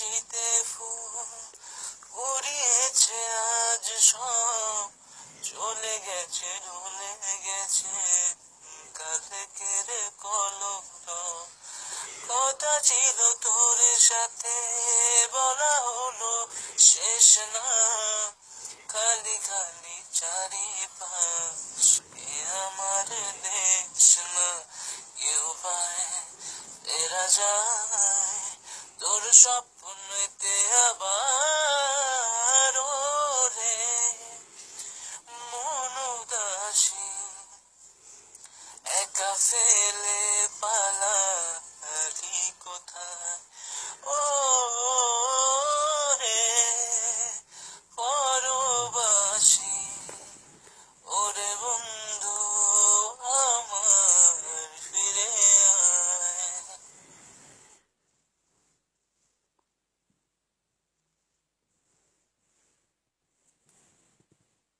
হাসিতে ফুল উড়িয়েছে আজ সব। চলে গেছে ভুলে গেছে কালকের কলম কথা ছিল তোর সাথে, বলা হলো শেষ না। খালি খালি চারিপাশ, এ আমার দেশ না। কেউ পায় তেরা যায়। তোর স্বপ্নতে আবার রে মন একা ফেলে পালা কোথায়?